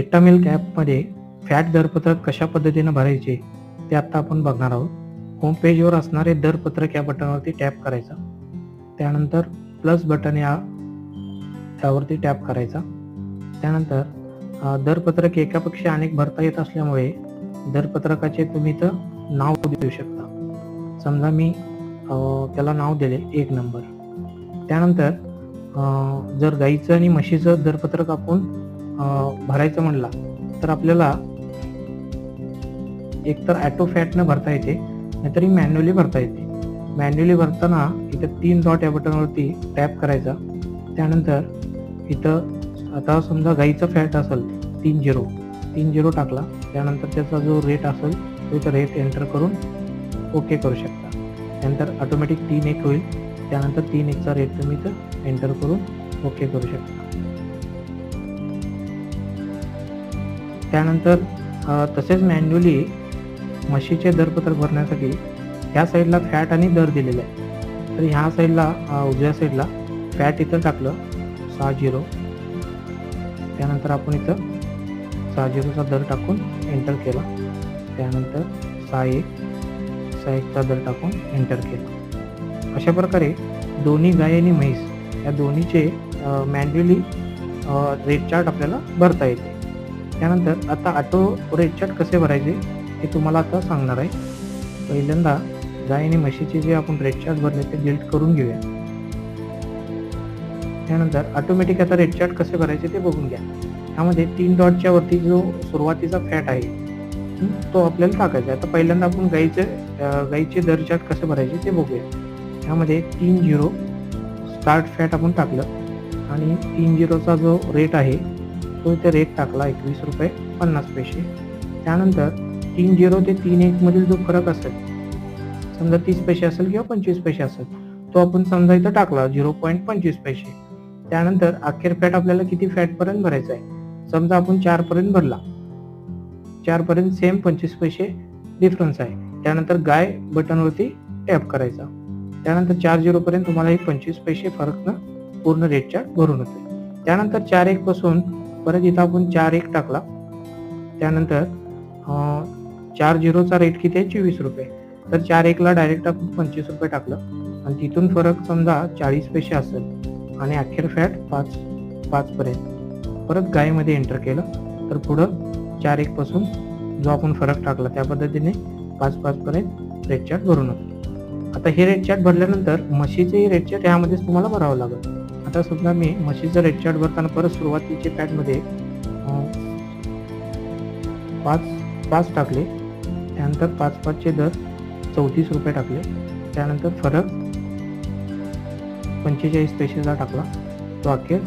Data कॅपमध्ये ॲपमध्ये fat दरपत्रक कशा पद्धतीनं भरायचे ते आत्ता आपण बघणार आहोत. होम पेजवर असणारे दरपत्रक या बटनावरती टॅप करायचा. त्यानंतर प्लस बटन या त्यावरती टॅप करायचा. त्यानंतर दरपत्रक एकापेक्षा अनेक भरता येत असल्यामुळे दरपत्रकाचे तुम्ही तर नाव देऊ शकता. समजा मी त्याला नाव दिले एक नंबर त्यानंतर जर गाईचं आणि म्हशीचं दरपत्रक आपण भरायचं म्हणला तर आपल्याला एकतर ॲटो फॅटनं भरता येते नाहीतरी मॅन्युअली भरता येते. मॅन्युअली भरताना इथं तीन डॉट या बटनवरती टॅप करायचा. त्यानंतर इथं आता समजा गाईचा फॅट असेल तीन झिरो तीन झिरो टाकला त्यानंतर त्याचा जो रेट असेल तो इथं रेट एंटर करून ओके करू शकता. त्यानंतर ऑटोमॅटिक तीन एक होईल त्यानंतर तीन एकचा रेट तुम्ही इथं एंटर करून ओके करू शकता. त्यानंतर तसेच मॅन्युअली म्हशीचे दरपत्रक भरण्यासाठी ह्या साईडला फॅट आणि दर दिलेला आहे तर ह्या साईडला उजव्या साईडला फॅट इथं टाकलं सहा झिरो. त्यानंतर आपण इथं सहा झिरोचा दर टाकून एंटर केला. त्यानंतर सहा एक सहा एकचा दर टाकून एंटर केला. अशा प्रकारे दोन्ही गाय आणि म्हैस या दोन्हीचे मॅन्युअली रेट चार्ट आपल्याला भरता येते. त्यानंतर आता ऑटो रेट कसे भरायचे हे तुम्हाला आता सांगणार आहे. पहिल्यांदा गाय आणि म्हशीचे जे आपण रेडचार्ट भरले ते डिलीट करून घेऊया. त्यानंतर ऑटोमॅटिक आता रेडचार्ट कसे भरायचे ते बघून घ्या. त्यामध्ये तीन डॉटच्या वरती जो सुरुवातीचा फॅट आहे तो आपल्याला टाकायचा आहे. आता पहिल्यांदा आपण गाईचे गाईचे दर चार्ट कसे भरायचे ते बघूया. त्यामध्ये तीन झिरो स्टार्ट फॅट आपण टाकलं आणि तीन झिरोचा जो रेट आहे तो इथे रेट टाकला? एकवीस रुपये पन्नास पैसे. त्यानंतर तीन झिरो ते तीन एक मधील जो फरक असेल समजा तीस पैसे असेल किंवा पंचवीस पैसे असेल तो आपण समजा इथं टाकला झिरो पॉईंट पंचवीस पैसे. त्यानंतर अखेर फॅट आपल्याला किती फॅट पर्यंत भरायचा आहे? समजा आपण चार पर्यंत भरला. चार पर्यंत सेम पंचवीस पैसे डिफरन्स आहे. त्यानंतर गाय बटनवरती टॅप करायचा. त्यानंतर चार झिरो पर्यंत तुम्हाला हे पंचवीस पैसे फरकनं पूर्ण रेट चार्ट भरून होते त्यानंतर चार एक पासून परत इथं आपण चार एक टाकला. त्यानंतर चार झिरोचा रेट किती आहे? चोवीस रुपये. तर चार एकला डायरेक्ट आपण पंचवीस रुपये टाकलं. आणि तिथून फरक समजा चाळीस पैसे असेल आणि अखेर फॅट पाच पाचपर्यंत परत गायमध्ये एंटर केलं. तर पुढं चार एकपासून जो आपण फरक टाकला त्या पद्धतीने पाच पाचपर्यंत रेट चार्ट भरून होतो आता हे रेट चार्ट भरल्यानंतर म्हशीचे रेट चार्ट यामध्येच तुम्हाला भरावं लागेल. आता समजा मी म्हशीचं रेड चार्ट भरताना परत सुरुवातीचे पॅटमध्ये पाच पाच टाकले. त्यानंतर पाच पाचचे दर चौतीस रुपये टाकले. त्यानंतर फरक पंचेचाळीस पैसेचा टाकला. तो अखेर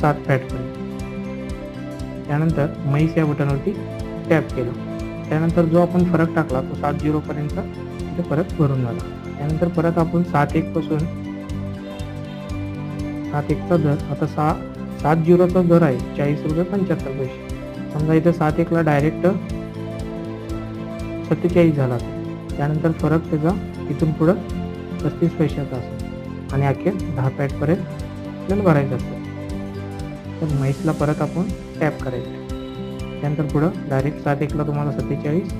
सात फॅटपर्यंत त्यानंतर म्हैस या बटनवरती टॅप केलं. त्यानंतर जो आपण फरक टाकला तो सात झिरोपर्यंत ते परत भरून झाला त्यानंतर परत आपण सात एकपासून सात एकचा दर आता सहा सात झिरोचा दर आहे चाळीस रुपये पंच्याहत्तर पैसे. समजा इथं सात एकला डायरेक्ट सत्तेचाळीस झाला त्यानंतर फरक त्याचा इथून पुढं पस्तीस पैशाचा असतो आणि अखेर दहा पॅटपर्यंत आपल्याला भरायचं असतं. तर म्हैसला परत आपण टॅप करायचं. त्यानंतर पुढं डायरेक्ट सात एकला तुम्हाला सत्तेचाळीस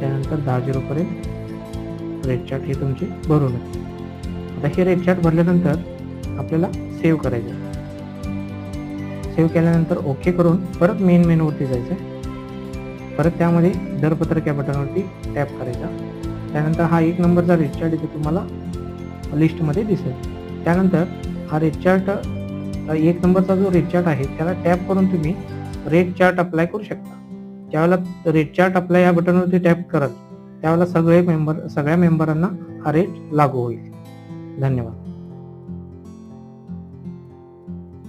त्यानंतर दहा झिरोपर्यंत रेड चार्ट हे तुमचे भरून येते. आता हे रेट चार्ट भरल्यानंतर आपल्याला सेव्ह करायचं. सेव्ह केल्यानंतर ओके करून परत मेन मेनूवरती जायचं. परत त्यामध्ये दरपत्रक या बटनवरती टॅप करायचा. त्यानंतर हा एक नंबरचा रेट चार्ट इथे तुम्हाला लिस्टमध्ये दिसेल. त्यानंतर हा रेट चार्ट एक नंबरचा जो रेट चार्ट आहे त्याला टॅप करून तुम्ही रेट चार्ट अप्लाय करू शकता. ज्यावेळेला रेट चार्ट अप्लाय या बटनवरती टॅप कराल त्यावेळेला सगळे मेंबर सगळ्या मेंबरांना हा रेट लागू होईल. धन्यवाद.